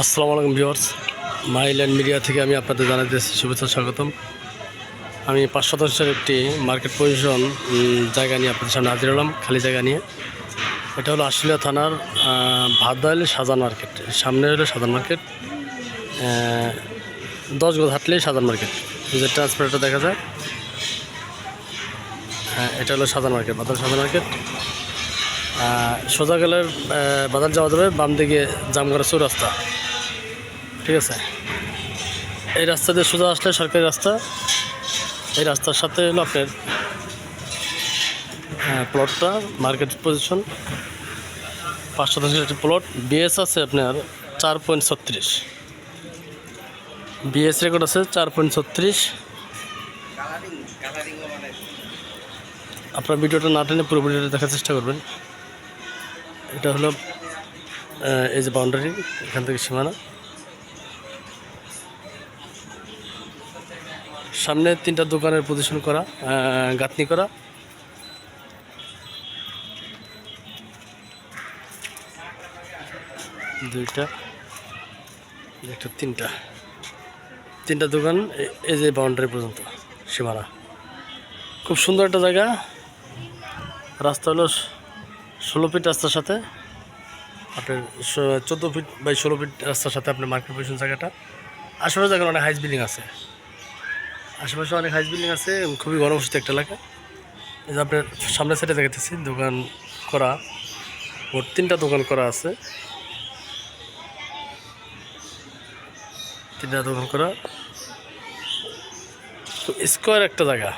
আসসালামু আলাইকুম viewers. Mile End media থেকে আমি আপনাদের জানাতেছি শুভেচ্ছা স্বাগতম। আমি পাঁচ শতাংশের একটি মার্কেট পজিশন জায়গা নিয়ে আপনাদের সামনে হাজির হলাম খালি জায়গা নিয়ে। এটা হলো আশুলিয়া থানার আহ, ভাতদাইল সাজান মার্কেট। সামনে হলো সাজান মার্কেট। দশ গজ হাঁটলেই সাজান মার্কেট। যে ট্রান্সপোর্টটা দেখা যায়। হ্যাঁ এটা হলো সাজান মার্কেট ভাতদাইল সাজান মার্কেট। সোজা গেলে বাজার যাওয়া যাবে বাম দিকে জামগড়া চৌরাস্তা। ঠিক আছে? এই রাস্তা দিয়ে সোজা আসলে সরকারি রাস্তা। এই রাস্তার সাথে হলো আপনার প্লটটা মার্কেট পজিশন পাঁচ শতাংশের একটি প্লট বিএস আছে আপনার চার পয়েন্ট ছত্রিশ। বিএস রেকর্ড আছে চার পয়েন্ট ছত্রিশ। আপনার ভিডিওটা না টেনে পুরো ভিডিওটা দেখার চেষ্টা করবেন। এটা হলো এই যে বাউন্ডারি এখান থেকে সীমানা। সামনে তিনটা দোকানের পজিশন করা গাঁথনি করা। দুইটা, একটা তিনটা। তিনটা দোকান এই যে বাউন্ডারি পর্যন্ত, সীমানা। খুব সুন্দর একটা জায়গা। রাস্তা হলো ষোলো ফিট রাস্তার সাথে। আপনার চোদ্দ ফিট বাই ষোলো ফিট রাস্তার সাথে আপনার মার্কেট পজিশন জায়গাটা। আশেপাশে জায়গায় অনেক হাইস বিল্ডিং আছে। আশেপাশে অনেক হাইস বিল্ডিং আছে খুবই গরম গণবসতি একটা এলাকা। এই যে আপনার সামনের সাইডে দেখাতেছি দোকান করা, মোট তিনটা দোকান করা আছে। তিনটা দোকান করা। স্কোয়ার একটা জায়গা।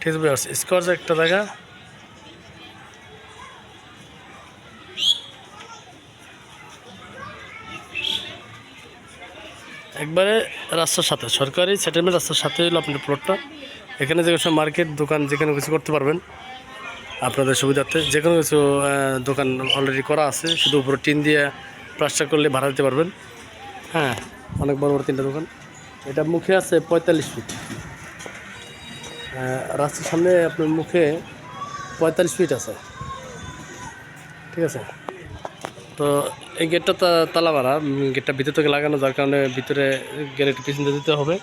ঠিক আছে স্কোয়ার একটা জায়গা একবারে রাস্তার সাথে, সরকারি সেটেলমেন্ট রাস্তার সাথে হলো আপনার প্লটটা এখানে যে কোনো মার্কেট দোকান যেখানে কিছু করতে পারবেন। আপনাদের সুবিধার্থে যে কোনো কিছু দোকান অলরেডি করা আছে। শুধু উপরে টিন দিয়ে প্লাস্টার করলে ভাড়া দিতে পারবেন। হ্যাঁ অনেক বড় বড় তিনটা দোকান। এটা মুখে আছে পঁয়তাল্লিশ ফিট রাস্তার সামনে আপনার মুখে পঁয়তাল্লিশ ফিট আছে। ঠিক আছে? তো এই গেটটা তালা মারা। গেটটা ভিতর থেকে লাগানো, যার কারণে ভিতরে গেট পিছনে দিতে হবে।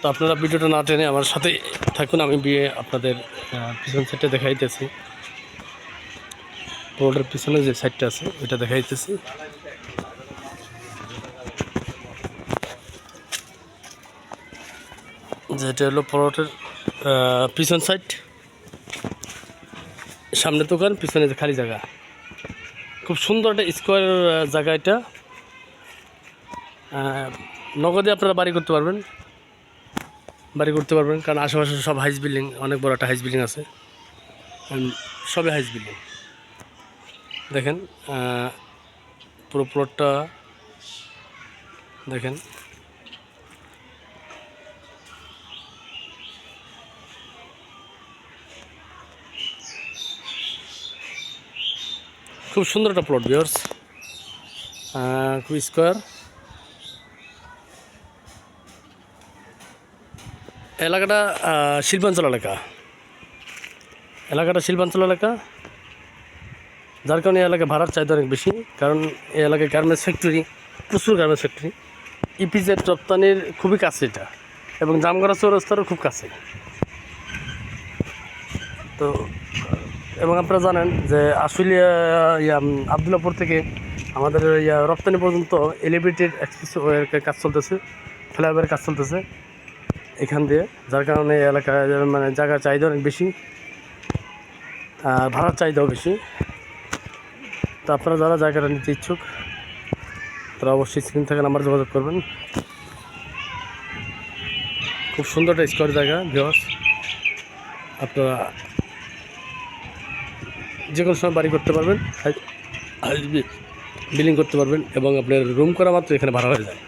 তো আপনারা ভিডিওটা না টেনে আমার সাথে থাকুন, আমি বিয়ে আপনাদের পিছন সাইডটা দেখাইতেছি। রোডের পিছনে যে সাইডটা আছে, ওইটা দেখাইতেছি। যেটা হলো পরোটের পিছন সাইড সামনে দোকান, পিছনে খালি জায়গা। খুব সুন্দর একটা স্কোয়ার জায়গা এটা। নগদে আপনারা বাড়ি করতে পারবেন। বাড়ি করতে পারবেন, কারণ আশেপাশে সব হাইস বিল্ডিং, অনেক বড় একটা হাইস বিল্ডিং আছে। সবে হাইস বিল্ডিং। দেখেন পুরো প্লটটা দেখেন। খুব সুন্দর একটা প্লট বিয়ার্স খুব স্কোয়ার এলাকাটা শিল্পাঞ্চল এলাকা। এলাকাটা শিল্পাঞ্চল এলাকা। যার কারণে এলাকায় ভাড়ার চাহিদা অনেক বেশি, কারণ এই এলাকায় গার্মেন্টস ফ্যাক্টরি প্রচুর গার্মেন্টস ফ্যাক্টরি ইপিজেড রপ্তানির খুবই কাছে এটা, এবং জামগড়া চৌরাস্তারও খুব কাছে। তো এবং আপনারা জানেন যে আশুলিয়া, ইয়া আবদুল্লাপুর থেকে আমাদের, ইয়া, রপ্তানি পর্যন্ত এলিভেটেড এক্সপ্রেস ওয়ের কাজ চলতেছে, ফ্লাইওভারের কাজ চলতেছে এখান দিয়ে, যার কারণে এলাকায় মানে জায়গার চাহিদা অনেক বেশি, আর ভাড়ার চাহিদাও বেশি। তো আপনারা যারা জায়গাটা নিতে ইচ্ছুক, তারা অবশ্যই স্ক্রিন থেকে নাম্বার যোগাযোগ করবেন। খুব সুন্দর একটা স্কোয়ার জায়গা ভিওস আপনারা যে কোনো সময় বাড়ি করতে পারবেন বিলিং করতে পারবেন এবং আপনার রুম করা মাত্র এখানে ভাড়া হয়ে যায়।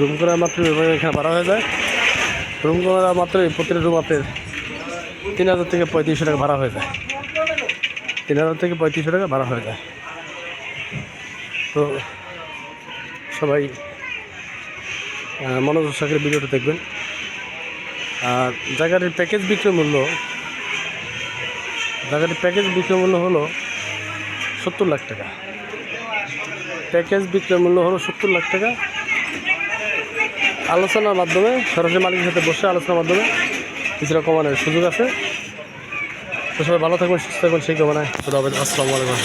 রুম করা মাত্র এখানে ভাড়া হয়ে যায়। রুম করা মাত্র প্রতিটা রুম আপনার তিন হাজার থেকে পঁয়ত্রিশশো টাকা ভাড়া হয়ে যায়। তিন হাজার থেকে পঁয়ত্রিশশো টাকা ভাড়া হয়ে যায়। তো সবাই আহ, মনোযোগ সহকারে ভিডিওটা দেখবেন। আর জায়গাটির প্যাকেজ বিক্রয় মূল্য জায়গাটির প্যাকেজ বিক্রয় মূল্য হলো সত্তর লাখ টাকা। প্যাকেজ বিক্রয় মূল্য হলো সত্তর লাখ টাকা। আলোচনার মাধ্যমে, সরাসরি মালিকের সাথে বসে আলোচনার মাধ্যমে কিছুটা কমানোর সুযোগ আছে। তো সবাই ভালো থাকবেন, সুস্থ থাকবেন সেই কমানায় আসসালামু আলাইকুম।